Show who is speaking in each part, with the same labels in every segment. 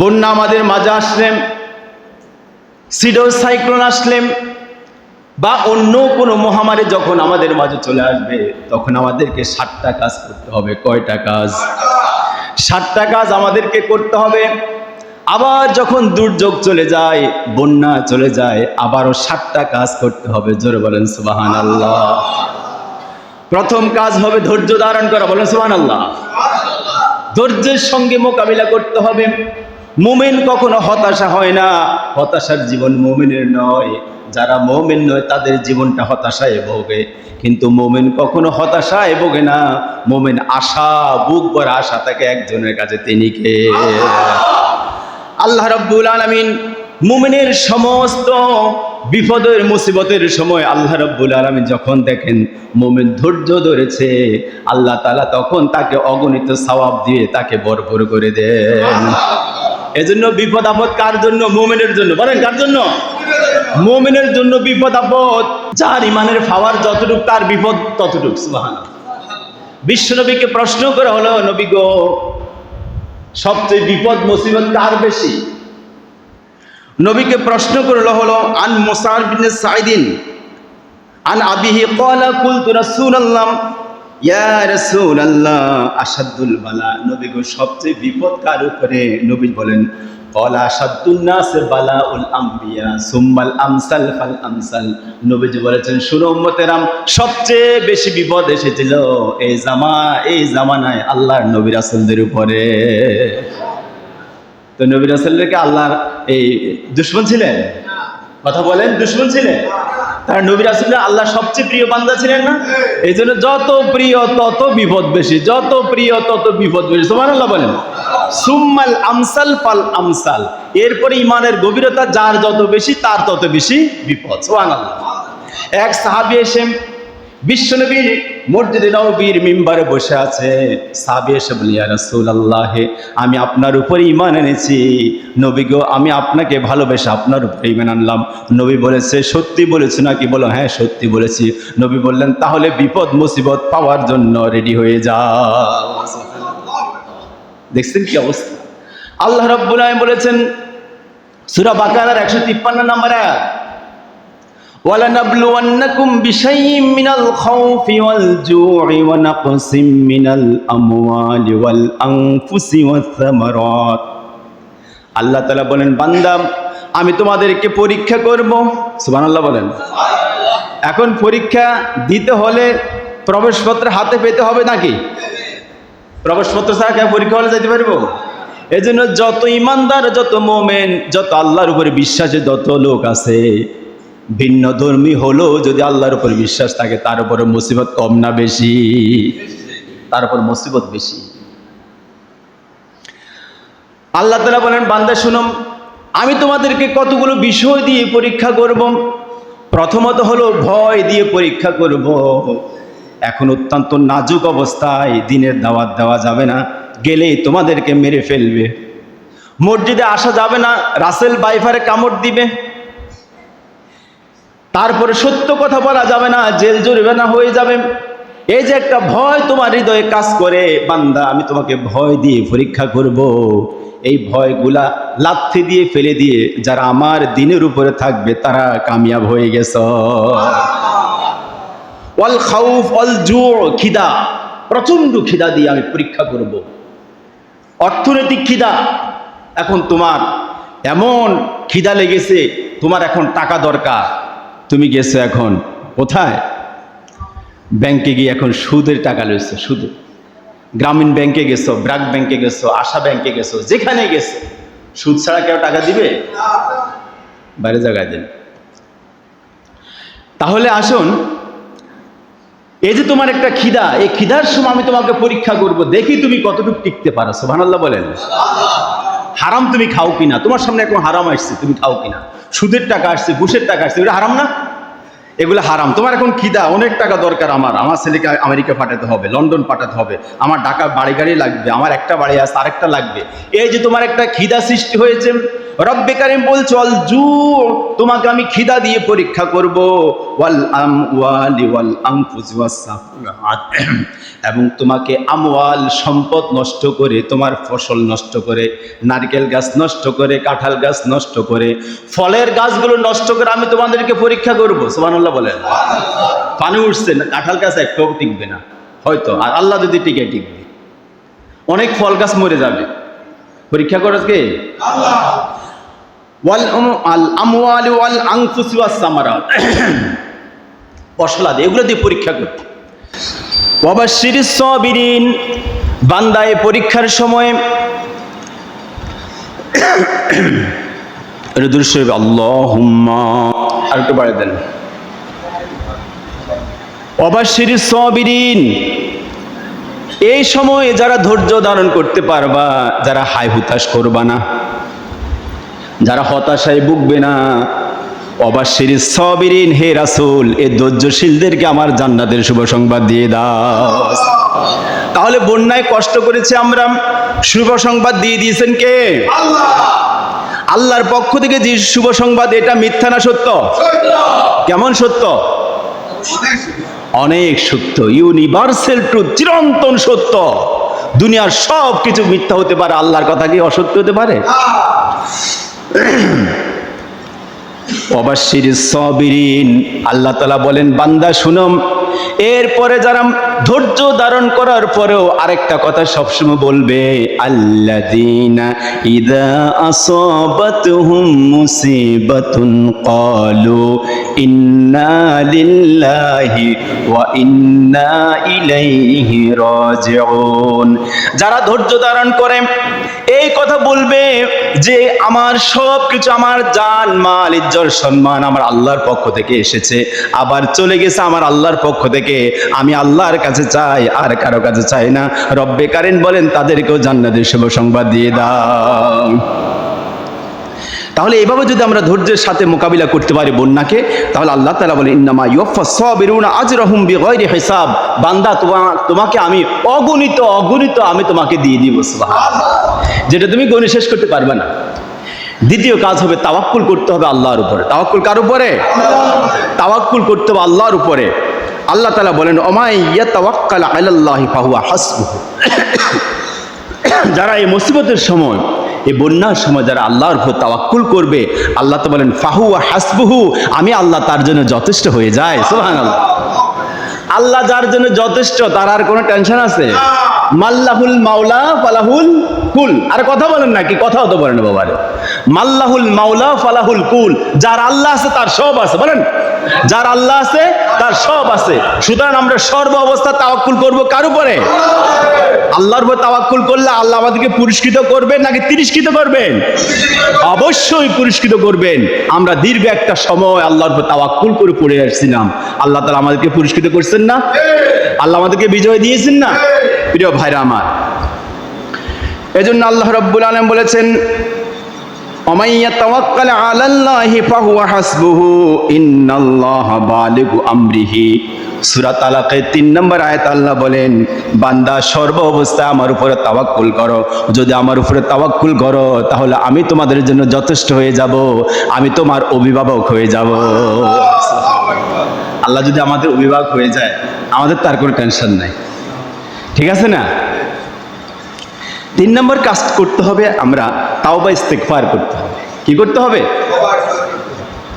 Speaker 1: বন্যা আমাদের মাঝে আসলেন সিডো সাইক্লোন আসলেন বা অন্য কোনো মহামারী যখন আমাদের মাঝে চলে আসবে, তখন আমাদেরকে ষাটটা কাজ করতে হবে। কয়টা কাজ? ষাটটা কাজ আমাদেরকে করতে হবে। আবার যখন দুর্যোগ চলে যায়, বন্যা চলে যায়, আবারও ষাটটা কাজ করতে হবে। জোরে বলেন সুবাহান আল্লাহ প্রথম কাজ হবে ধৈর্য ধারণ করা। বলেন সুবাহান আল্লাহ ধৈর্যের সঙ্গে মোকাবিলা করতে হবে। মুমিন কখনো হতাশা হয় না। হতাশার জীবন মোমেনের নয়। যারা মোমেন নয়, তাদের জীবনটা হতাশায় ভোগে। কিন্তু মোমেন কখনো হতাশায় ভোগে না। মোমেন আশা, বুক ভরা আশা থাকে একজনের কাছে তিনি কে? আল্লাহ রাব্বুল আলামিন মুমিনের সমস্ত বিপদের, মুসিবতের সময় আল্লাহ রাব্বুল আলামিন যখন দেখেন মোমেন ধৈর্য ধরেছে, আল্লাহ তাআলা তখন তাকে অগণিত সওয়াব দিয়ে তাকে ভরপুর করে দেন। এজন্য বিপদ আপদ কার জন্য? মুমিনের জন্য। বলেন, কার জন্য? মুমিনের জন্য বিপদ আপদ। যার ইমানের পাওয়ার যতটুক, তার বিপদ ততটুক, সুবহানাল্লাহ। বিশ্বনবীকে প্রশ্ন করা হলো, নবী গো, সবচেয়ে বিপদ মুসিবত কার বেশি? নবীকে প্রশ্ন করল হলো, আন মুসার বিন সাইদিন আন আবিহি কলা কুলতু রাসূলুল্লাহ আসাদুল বালা। নবী সবচেয়ে উপরে? বলেন আমসাল নবীজি বলেছেন সবচেয়ে বেশি বিপদ এসেছিল এই জামা, এই জামানায় আল্লাহর নবী রাসূলদের উপরে। তো নবী রাসূলকে আল্লাহর এই দুশ্মন ছিলেন? কথা বলেন, দুশ্মন ছিলেন? তার নবী রাসূল আল্লাহ সবচেয়ে প্রিয় বান্দা ছিলেন না? এই জন্য যত প্রিয়, তত বিপদ বেশি, যত প্রিয়, তত বিপদ বেশি। তোমার আল্লাহ বলেন। সুম্মাল আমসাল পাল আমসাল। এরপরে ইমানের গভীরতা যার যত বেশি, তার তত বেশি বিপদ। সুবহানাল্লাহ। এক সাহাবি এসে বিশ্বনবীর মসজিদে নবীর মিম্বারে বসে আছে। সাহাবী এসে বলি রাসূলুল্লাহ, আমি আপনার উপর ইমান এনেছি। নবী গো, আমি আপনাকে ভালোবেসে আপনার উপরে ইমান আনলাম। নবী বলেছে, সত্যি বলেছ নাকি? বলো হ্যাঁ সত্যি বলেছি। নবী বললেন, তাহলে বিপদ, মুসিবত পাওয়ার জন্য রেডি হয়ে যাও। দেখছেন কি অবস্থা? আল্লাহ রাব্বুল আলামিন বলেছেন, সূরা বাকারার 153 নম্বর আয়াত। ولنبلونكم بشيء من الخوف والجوع ونقص من الأموال والأنفس والثمرات আল্লাহ তালা বলেন বান্দা আমি তোমাদেরকে পরীক্ষা করব সুবহানাল্লাহ বলেন এখন পরীক্ষা দিতে হলে প্রবেশপত্র হাতে পেতে হবে নাকি প্রবেশপত্র ছাড়া কেউ পরীক্ষা হলে যেতে পারবো এই জন্য যত ইমানদার যত মোমেন যত আল্লাহর উপরে বিশ্বাসী যত লোক আছে ভিন্ন ধর্মী হলেও যদি আল্লাহর উপর বিশ্বাস থাকে, তার উপরে মুসিবত কম না বেশি? তার উপর মুসিবত বেশি। আল্লাহ তালা বলেন, বান্দা শুনুম আমি তোমাদেরকে কতগুলো বিষয় দিয়ে পরীক্ষা করব। প্রথমত হলো ভয় দিয়ে পরীক্ষা করব। এখন অত্যন্ত নাজুক অবস্থায় দিনের দাওয়াত দেওয়া যাবে না, গেলেই তোমাদেরকে মেরে ফেলবে। মসজিদে আসা যাবে না, রাসেল বাইফারে কামড় দিবে। তারপরে সত্য কথা বলা যাবে না, জেল জরিমানা হয়ে যাবে। এই যে একটা ভয় তোমার হৃদয়ে কাজ করে, বান্দা, আমি তোমাকে ভয় দিয়ে পরীক্ষা করব। এই ভয়গুলা লাথি দিয়ে ফেলে দিয়ে যারা আমার দিনের উপরে থাকবে, তারা কামিয়াব হয়ে গেছ। অল খাউফ অল জোর খিদা প্রচণ্ড খিদা দিয়ে আমি পরীক্ষা করব। অর্থনৈতিক খিদা, এখন তোমার এমন খিদা লেগেছে, তোমার এখন টাকা দরকার। তুমি গেছো এখন কোথায়? ব্যাংকে গিয়ে এখন সুদের টাকা লইছো, সুদে। গ্রামীণ ব্যাংকে গেছো, ব্রাক ব্যাংকে গেছো, আশা ব্যাংকে গেছো, যেখানে গেছো, সুদ ছাড়া কেউ টাকা দিবে? বাইরে জায়গায় দেন। তাহলে আসুন, এই যে তোমার একটা খিদা, এই খিদার সময় আমি তোমাকে পরীক্ষা করব, দেখি তুমি কতটুকু টিকতে পারো। সোভানাল্লাহ বলেন। হারাম তুমি খাও কিনা? তোমার সামনে এখন হারাম আসছে, তুমি খাও কিনা? সুদের টাকা আসছে ঘুষের টাকা আসছে ওটা হারাম না? এগুলো হারাম। তোমার এখন খিদা অনেক টাকা দরকার আমার। আমার ছেলেকে আমেরিকা পাঠাতে হবে, লন্ডন পাঠাতে হবে। আমার ঢাকা বাড়ি গাড়ি লাগবে, আমার একটা বাড়ি আছে, আরেকটা লাগবে। এই যে তোমার একটা খিদা সৃষ্টি হয়েছে, রব্বে কারিম বলছো, অল জু, তোমাকে আমি খিদা দিয়ে পরীক্ষা করব। ওয়াল আম ওয়ালি। এবং তোমাকে আমওয়াল সম্পদ নষ্ট করে, তোমার ফসল নষ্ট করে, নারকেল গাছ নষ্ট করে, কাঁঠাল গাছ নষ্ট করে, ফলের গাছগুলো নষ্ট করে আমি তোমাদেরকে পরীক্ষা করব। সুবহানাল্লাহ বলেন। পানি উঠছে না কাঁঠাল গাছ একটাও টিকবে না। হয়তো, আর আল্লাহ যদি টিকে, টিকবে। অনেক ফল গাছ মরে যাবে। পরীক্ষা করে কে পরীক্ষার সময়। আল্লাহুম্মা। আর একটু বাড়িয়ে দেন। অবাশির সবিরিন। এই সময়ে যারা ধৈর্য ধারণ করতে পারবা যারা হাই হুতাশ করবা না যারা হতাশায় ভুগবে না অবাশির সবিরিন। হে রাসূল এ ধৈর্যশীলদেরকে আমার জান্নাতের শুভ সংবাদ দিয়ে দাও। তাহলে বন্যায় কষ্ট করেছে আমরা শুভ সংবাদ দিয়ে দিয়েছেন কে? আল্লাহর পক্ষ থেকে যে শুভ সংবাদ এটা মিথ্যা না সত্য? কেমন সত্য? অনেক সত্য। ইউনিভার্সাল ট্রুথ চিরন্তন সত্য। দুনিয়ার সব কিছু মিথ্যা হতে পারে, আল্লাহর কথা কি অসত্য হতে পারে? অবাশির সবিরিন। আল্লাহ তালা বলেন, বান্দা শুনম এরপরে যারা ধৈর্য ধারণ করার পরেও আরেকটা কথা সবসময় বলবে আল্লাদিনা ইদা আসাবাতুহুম মুসিবাতুন ক্বালু, ইন্না লিল্লাহি ওয়া ইন্না ইলাইহি রাজিউন। যারা ধৈর্য ধারণ করে এই কথা বলবে যে আমার সব কিছু আমার জান, মাল ইজ্জর সম্মান আমার আল্লাহর পক্ষ থেকে এসেছে। আবার চলে গেছে আমার আল্লাহর পক্ষ থেকে। আমি আল্লাহর কাছে চাই, আর কারও কাছে চাই না। রব্বে কারেন বলেন, তাদেরকেও জান্নাতের শুভ সংবাদ দিয়ে দাও। তাহলে এভাবে যদি আমরা ধৈর্যের সাথে মোকাবিলা করতে পারি বন্যাকে, তাহলে আল্লাহ তাআলা বলেন, ইন্নামা ইউফা সাবিরুনা আজরাহুম বিগাইরি হিসাব। বান্দা, তোমা, তোমাকে আমি অগণিত অগণিত আমি তোমাকে দিয়ে দিব, সুবহানাল্লাহ। যেটা তুমি গণে শেষ করতে পারবে না। দ্বিতীয় কাজ হবে তাওয়াক্কুল করতে হবে আল্লাহর উপরে। তাওয়াক্কুল কার উপরে? তাওয়াক্কুল করতে হবে আল্লাহর উপরে। আল্লাহ তাআলা বলেন, ওমাই ইয়াতাওয়াক্কাল আলাল্লাহি ফাহুয়া হাসবুহু। যারা এই মুসিবতের সময়, এই বন্যার সময় যারা আল্লাহর উপর তাওয়াক্কুল করবে, আল্লাহ তো বলেন ফাহু হাসবুহু, আমি আল্লাহ তার জন্য যথেষ্ট হয়ে যায় সুবহানাল্লাহ। আল্লাহ যার জন্য যথেষ্ট, তার আর কোনো টেনশন আছে? মাল্লাহুল মাওলা ফালাহুল কুল। আর কথা বলেন নাকি কথাও তো বলেন বাবারে মাল্লাহুল মাওলা ফালাহুল কুল। যার আল্লাহ আছে, তার সব আছে, বলেন। যার আল্লাহ আছে, তার সব আছে। সুতরাং আমরা সর্ব অবস্থা তাওয়াক্কুল করব কার উপরে? আল্লাহর উপর তাওয়াক্কুল করলে আল্লাহ আমাদেরকে পুরস্কৃত করবেন নাকি তিরস্কৃত করবেন? অবশ্যই পুরস্কৃত করবেন। আমরা দীর্ঘ একটা সময় আল্লাহর উপর তাওয়াক্কুল করে পড়ে আসছিলাম। আল্লাহ তালা আমাদেরকে পুরস্কৃত করছেন না? আল্লাহ আমাদেরকে বিজয় দিয়েছেন না? প্রিয় ভাইরা আমার, এজন্য আল্লাহ রব্বুল আলম বলেছেন অমাইয়া তাওয়াক্কাল আলাল্লাহি ফাহুয়া হাসবুহু, ইন্নাল্লাহ বালিগু আমরিহি। সূরা তালাকে তিন নম্বর আয়াত আল্লাহ বলেন, বান্দা সর্ব অবস্থায় আমার উপরে তাওয়াক্কুল করো। যদি আমার উপরে তাওয়াক্কুল করো, তাহলে আমি তোমাদের জন্য যথেষ্ট হয়ে যাব, আমি তোমার অভিভাবক হয়ে যাব। আল্লাহ যদি আমাদের অভিভাবক হয়ে যায়, আমাদের তার কোনো টেনশন নাই। ঠিক আছে না? তিন নম্বর কাজ করতে হবে আমরা, তাওবা ইস্তেকফার করতে হবে। কি করতে হবে?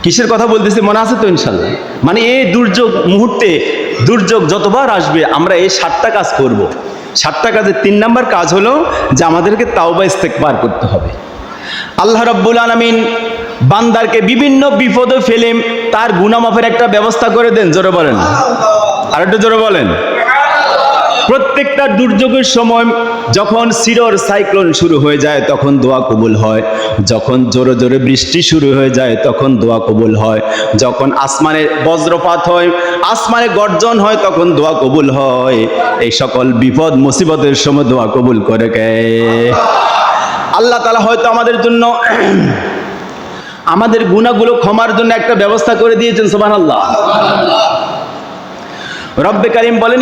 Speaker 1: কিসের কথা বলতেছি? মনে আছে তো ইনশাল্লাহ? মানে এই দুর্যোগ মুহূর্তে, দুর্যোগ যতবার আসবে, আমরা এই সাতটা কাজ করব। সাতটা কাজের তিন নম্বর কাজ হলো যে আমাদেরকে তাওবা ইস্তেকবার করতে হবে। আল্লাহ রব্বুল আলমিন বান্দারকে বিভিন্ন বিপদে ফেলে তার গুণামাফের একটা ব্যবস্থা করে দেন, জোরে বলেন। আর একটু জোরে বলেন। প্রত্যেকটা দুর্যোগের সময় যখন সিরর সাইক্লোন শুরু হয়ে যায়, তখন দোয়া কবুল হয়। যখন জোরে জোরে বৃষ্টি শুরু হয়ে যায়, তখন দোয়া কবুল হয়। যখন আসমানে বজ্রপাত হয়, আসমানে গর্জন হয়, তখন দোয়া কবুল হয়। এই সকল বিপদ, মুসিবতের সময় দোয়া কবুল করে কে? আল্লাহ তালা হয়তো আমাদের জন্য আমাদের গুণাগুলো ক্ষমার জন্য একটা ব্যবস্থা করে দিয়েছেন সোবান আল্লাহ রব্বে কারিম বলেন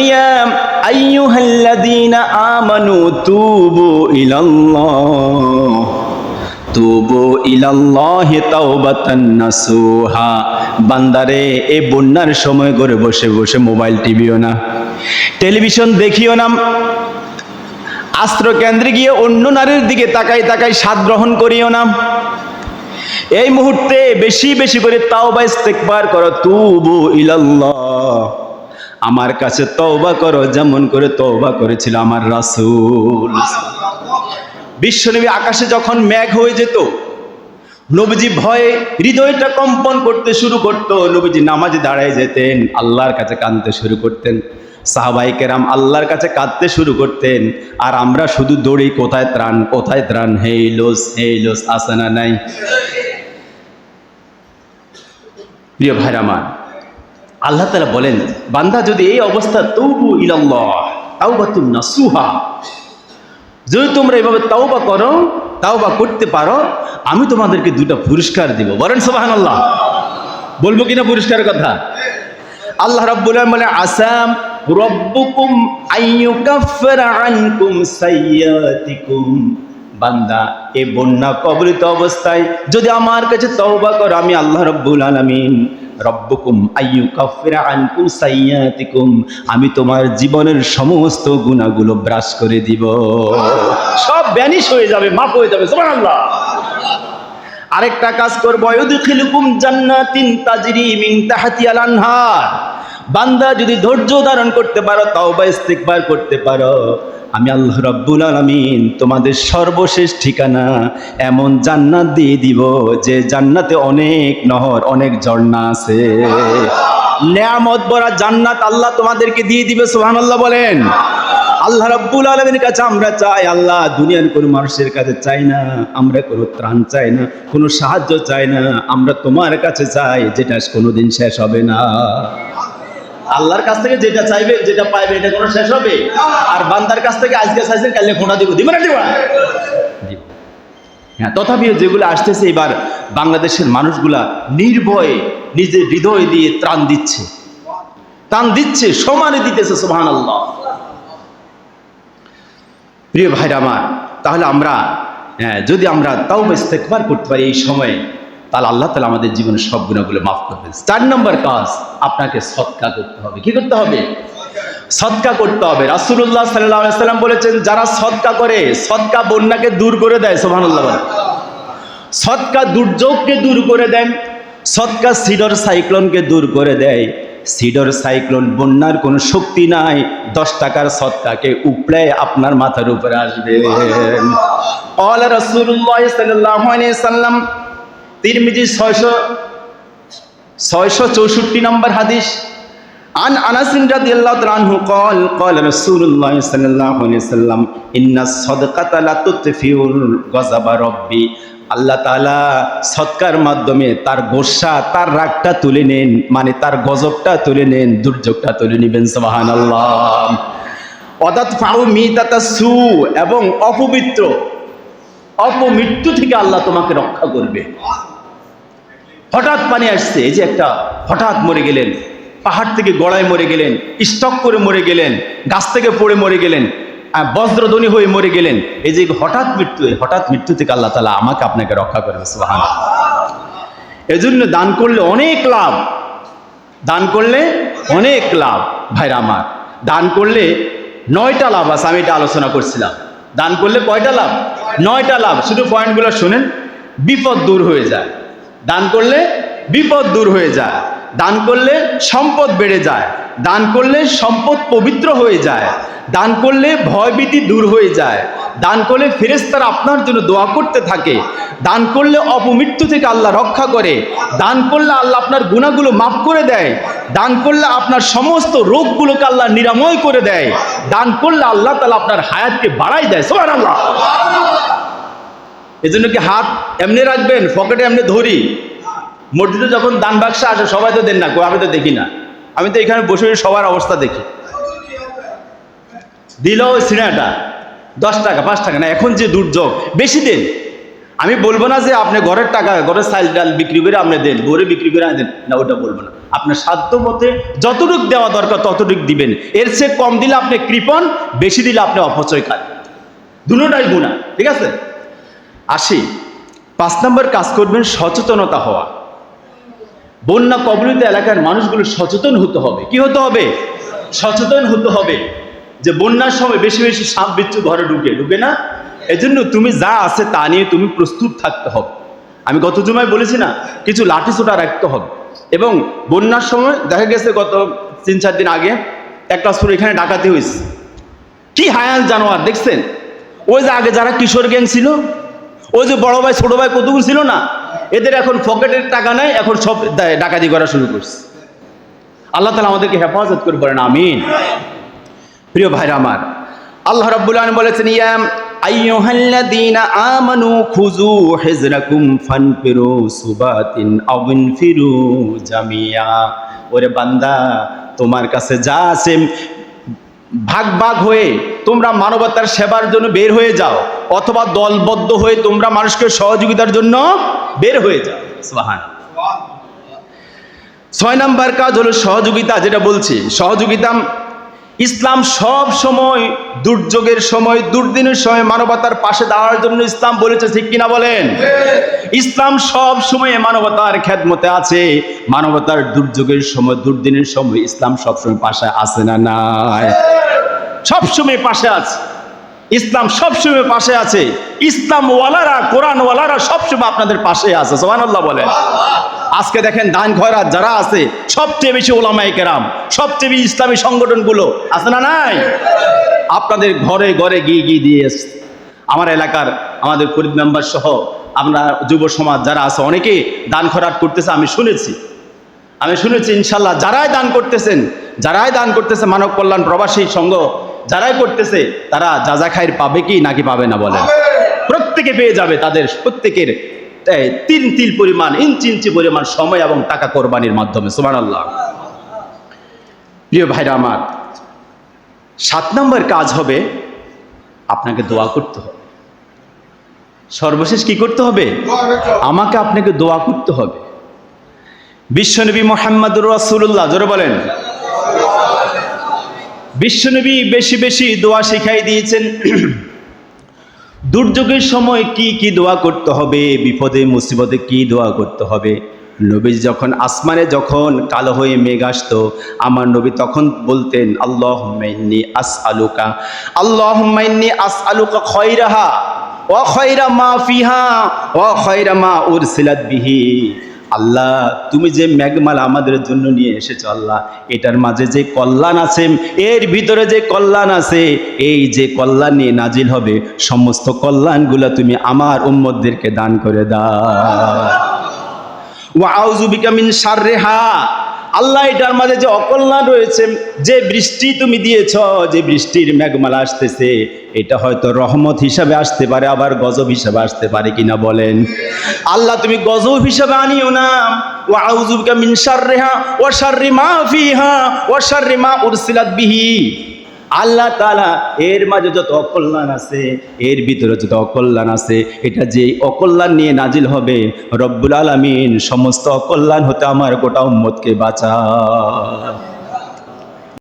Speaker 1: আমানু তুবু তুবু ইলাল্লাহি তাওবাতান নাসুহা। বান্দারে, এ বন্যার সময় করে বসে বসে মোবাইল টিভিও না। টেলিভিশন দেখিও না। আস্ত্র কেন্দ্রে গিয়ে অন্য নারীর দিকে তাকাই তাকাই স্বাদ গ্রহণ করিও না। এই মুহূর্তে বেশি বেশি করে তাওবা ইস্তেকবার করো, তুবু ইলাল্লাহ। আমার কাছে তওবা করো, যেমন করে তওবা করেছিল আমার রাসূল। বিশ্বনবী আকাশে যখন মেঘ হয়ে যেত, নবীজি ভয়ে হৃদয়টা কম্পন করতে শুরু করতো। নবীজি নামাজে দাঁড়ায় যেতেন, আল্লাহর কাছে কাঁদতে শুরু করতেন। সাহাবাই কেরাম আল্লাহর কাছে কাঁদতে শুরু করতেন। আর আমরা শুধু দৌড়ি, কোথায় ত্রাণ কোথায় ত্রাণ? হেই লোস হেই লোস আসানা নাই? প্রিয় ভাইরা আমার আল্লাহ তালা বলেন, বান্দা যদি এই অবস্থা, তৌবু ইলাল্লাহ, তাওবাতুন নাসুহা। যদি তোমরা এভাবে তাওবা করো, তাওবা করতে পারো, আমি তোমাদেরকে দুটা পুরস্কার দিব। বলেন আল্লাহ বলব কিনা পুরস্কারের কথা? আল্লাহ রাব্বুল বলে আসাম রব্বুকুম আইয়ুকাফফিরা আনকুম সাইয়্যাতিকুম। বান্দা, এ বন্যা কবলিত অবস্থায় যদি আমার কাছে তওবা করো, আমি আল্লাহ রাব্বুল আলামিন রব্বুকুম আইয়ুকাফফিরা আনকুম সাইয়াতিকুম আমি তোমার জীবনের সমস্ত গুণাগুলো ব্রাশ করে দিব। সব ব্যানিশ হয়ে যাবে, মাফ হয়ে যাবে, সুবহানাল্লাহ। আরেকটা কাজ করব, ইউদখিলুকুম জান্নাতিন তাজরি মিন তাহতিহাল আনহার। বান্দা যদি ধৈর্য ধারণ করতে পারো তাও বা ইস্তিগফার করতে পারো। আমি আল্লাহ রাব্বুল আলামিন তোমাদের সর্বশেষ ঠিকানা এমন জান্নাত দিয়ে দিব যে জান্নাতে অনেক নহর, অনেক ঝর্ণা আছে। নেয়ামত ভরা জান্নাত আল্লাহ তোমাদেরকে দিয়ে দিবে সোহান আল্লাহ বলেন। আল্লাহ রাব্বুল আলামিনের কাছে আমরা চাই, আল্লাহ দুনিয়ার কোনো মানুষের কাছে চাই না, আমরা কোনো ত্রাণ চাই না, কোনো সাহায্য চাই না, আমরা তোমার কাছে চাই, যেটা কোনোদিন শেষ হবে না। আল্লাহর কাছ থেকে যেটা চাইবে যেটা পাইবে এটা কোনো শেষ হবে? আর বান্দার কাছ থেকে আজকে চাইছেন কালকে ফোনা দিব। দিব না দিব হ্যাঁ তথাপিও যেগুলো আসতেছে এবার বাংলাদেশের মানুষগুলা নির্ভয়ে নিজের হৃদয় দিয়ে ত্রাণ দিচ্ছে। ত্রাণ দিচ্ছে সমানে দিতেছে সোহান আল্লাহ প্রিয় ভাইরা আমার তাহলে আমরা হ্যাঁ, যদি আমরা তাও ইস্তেকবার করতে পারি এই সময়ে তাহলে আল্লাহ তালা আমাদের জীবনের সব গুণাগুলো মাফ করবেন চার নম্বর কাজ আপনাকে সৎকা করতে হবে। কি করতে হবে? সৎকা করতে হবে। রাসুল্লাহ সাল্লাহ সাল্লাম বলেছেন যারা সৎকা করে সৎকা বন্যাকে দূর করে দেয় সোহানুল্লাহ সৎকা দুর্যোগকে দূর করে দেন সৎকা সিডর সাইক্লোনকে দূর করে দেয়। সিডর সাইক্লোন বন্যার কোনো শক্তি নাই। দশ টাকার সৎকাকে উপড়ে আপনার মাথার উপরে আসবে। অল রসুল্লাহ সাল্লাহ সাল্লাম তিরমিজি ছয়শো ছয়শো চৌষট্টি নম্বর হাদিস عن انس رضي الله عنه قال قال رسول الله صلى الله عليه وسلم ان الصدقه لا تطفئ غضب ربي আল্লাহ তাআলা সৎকার মাধ্যমে তার গোসা তার রাগটা তুলে নেন মানে তার গজবটা তুলে নেন দুর্যোগটা তুলে নেবেন সুবহানাল্লাহ অদাত ফাউ মিতাতা সু এবং অপবিত্র অপমৃত্যু থেকে আল্লাহ তোমাকে রক্ষা করবে হঠাৎ পানি আসছে, এই যে একটা হঠাৎ মরে গেলেন, পাহাড় থেকে গড়ায় মরে গেলেন, স্টক করে মরে গেলেন, গাছ থেকে পড়ে মরে গেলেন বজ্রধ্বনি হয়ে মরে গেলেন, এই যে হঠাৎ মৃত্যু হঠাৎ মৃত্যু থেকে আল্লাহ তালা আমাকে আপনাকে রক্ষা করবে সুহান এজন্য দান করলে অনেক লাভ, দান করলে অনেক লাভ, ভাইরা আমার। দান করলে নয়টা লাভ আছে, আমি এটা আলোচনা করছিলাম। দান করলে কয়টা লাভ? নয়টা লাভ। শুধু পয়েন্টগুলো শুনেন, বিপদ দূর হয়ে যায়। দান করলে বিপদ দূর হয়ে যায়। দান করলে সম্পদ বেড়ে যায়। দান করলে সম্পদ পবিত্র হয়ে যায়। দান করলে ভয়ভীতি দূর হয়ে যায়। দান করলে ফেরেস্তারা আপনার জন্য দোয়া করতে থাকে। দান করলে অপমৃত্যু থেকে আল্লাহ রক্ষা করে। দান করলে আল্লাহ আপনার গুণাগুলো মাফ করে দেয়। দান করলে আপনার সমস্ত রোগগুলোকে আল্লাহ নিরাময় করে দেয়। দান করলে আল্লাহ তালা আপনার হায়াতকে বাড়াই দেয়। সোহান আল্লাহ এজন্য কি হাত এমনি রাখবেন, পকেটে এমনি ধরি? মসজিদে যখন দান বাক্সা আসে, সবাই তো দেন না আমি তো দেখি না। আমি তো এখানে বসে সবার অবস্থা দেখি। দিল ওই সিনেমাটা দশ টাকা, পাঁচ টাকা, না, এখন যে দুর্যোগ, বেশি দেন। আমি বলব না যে আপনি ঘরের টাকা, ঘরের চাল ডাল বিক্রি করে আপনি দেন, ঘরে বিক্রি করে দেন। না, ওটা বলব না। আপনার সাধ্য মতে যতটুক দেওয়া দরকার, ততটুক দিবেন। এর চেয়ে কম দিলে আপনি কৃপণ, বেশি দিলে আপনি অপচয় খান। দুটোটাই গুণা ঠিক আছে? আসি, পাঁচ নম্বর কাজ করবেন সচেতনতা হওয়া। বন্যা কবলিত এলাকার মানুষগুলো সচেতন হতে হবে। কি হতে হবে? সচেতন হতে হবে যে বন্যার সময় বেশি বেশি সাপ বিচ্ছু ঘরে ঢুকে। ঢুকে না? এজন্য তুমি যা আছে তা নিয়ে তুমি প্রস্তুত থাকতে হবে। আমি গত জুমায় বলেছি না, কিছু লাঠি ছোটা রাখতে হবে। এবং বন্যার সময় দেখা গেছে গত তিন চার দিন আগে একটা সুর এখানে ডাকাতি হয়েছে। কি হায়াল জানোয়ার, দেখছেন? ওই যে আগে যারা কিশোর গ্যাং ছিল ওই যে বড় ভাই, ছোট ভাই কতগুলো ছিল না, এদের এখন পকেটের টাকা নেই, এখন সব ডাকাতি করা শুরু করছে। আল্লাহ তালা আমাদেরকে হেফাজত করে বলেন, আমিন। প্রিয় ভাইরা আমার, আল্লাহ রাব্বুল আলামিন বলেছেন, ইয়া আইয়ুহাল্লাযীনা আমানু জামিয়া। ওরে বান্দা, তোমার কাছে যা আছে ভাগ ভাগ হয়ে তোমরা মানবতার সেবার জন্য বের হয়ে যাও, অথবা দলবদ্ধ হয়ে তোমরা মানুষকে সহযোগিতার জন্য বের হয়ে যাও। সুবহান ছয় নাম্বার কাজ হলো সহযোগিতা, যেটা বলছি। সহযোগিতা ইসলাম সব সময় দুর্যোগের সময়, দুর্দিনের সময় মানবতার পাশে দাঁড়ার জন্য ইসলাম বলেছে, ঠিক কিনা বলেন? ইসলাম সব সময় মানবতার খেদমতে আছে। মানবতার দুর্যোগের সময়, দুর্দিনের সময় ইসলাম সবসময় পাশে আছে না নাই? সবসময় পাশে আছে। ইসলাম সবসময় পাশে আছে। ইসলাম ওয়ালারা কোরআন ওয়ালারা সবসময় আপনাদের পাশে আছে। সোহানাল্লাহ বলেন। আজকে দেখেন দান খয়রাত যারা আছে সবচেয়ে বেশি ওলামাই কেরাম সবচেয়ে বেশি ইসলামী সংগঠনগুলো আছে না নাই? আপনাদের ঘরে ঘরে গিয়ে গিয়ে দিয়ে এসছে। আমার এলাকার আমাদের ফরিদ মেম্বার সহ আমরা যুব সমাজ যারা আছে অনেকেই দান খরাট করতেছে আমি শুনেছি। আমি শুনেছি ইনশাল্লাহ যারাই দান করতেছেন যারাই দান করতেছে মানব কল্যাণ প্রবাসী সংঘ যারাই করতেছে তারা যা যা খায়ের পাবে কি নাকি পাবে না বলেন। প্রত্যেকে পেয়ে যাবে তাদের প্রত্যেকের তিন তিল পরিমাণ, ইঞ্চি ইঞ্চি পরিমাণ সময় এবং টাকা কোরবানির মাধ্যমে সুমান আল্লাহ প্রিয় ভাইরা আমার, সাত নম্বর কাজ হবে আপনাকে দোয়া করতে হবে। সর্বশেষ কি করতে হবে? আমাকে আপনাকে দোয়া করতে হবে। বিশ্বনবী মোহাম্মদুর রাসূলুল্লাহ, জোরে বলেন। বিশ্বনবী বেশি বেশি দোয়া শিখাই দিয়েছেন। দুর্যোগের সময় কি কি দোয়া করতে হবে? বিপদে, মুসিবতে কি দোয়া করতে হবে? নবী যখন আসমানে যখন কালো হয়ে মেঘ আসতো, আমার নবী তখন বলতেন আল্লাহ মাইন্নি আস আলুকা আল্লাহ মাইনি আস আলুকা খয়রাহা ও খয়রা মা ফিহা ও খয়রা মা উরসিলাত বিহি। আল্লাহ, তুমি যে ম্যাগমাল আমাদের জন্য নিয়ে এসেছ আল্লাহ, এটার মাঝে যে কল্যাণ আছে, এর ভিতরে যে কল্যাণ আছে, এই যে কল্যাণ নিয়ে নাজিল হবে, সমস্ত কল্যাণগুলো তুমি আমার উম্মদদেরকে দান করে দাও। ওয়াউযু বিকা মিন শাররিহা আল্লাহ এটার মাঝে যে অকল্যাণ রয়েছে, যে বৃষ্টি তুমি দিয়েছ, যে বৃষ্টির মেঘমালা আসতেছে, এটা হয়তো রহমত হিসাবে আসতে পারে, আবার গজব হিসাবে আসতে পারে কিনা বলেন। আল্লাহ তুমি গজব হিসাবে আনিও না। ওয়াউযু বিকা মিন শাররিহা, ওয়া শাররি মা ফিহা শাররি মা উরসিলাত বিহি। আল্লাহ তালা এর মাঝে যত অকল্যাণ আছে, এর ভিতরে যত অকল্যাণ আছে, এটা যে অকল্যাণ নিয়ে নাজিল হবে, রব্বুল আলমিন সমস্ত অকল্যাণ হতে আমার গোটা উম্মতকে বাঁচা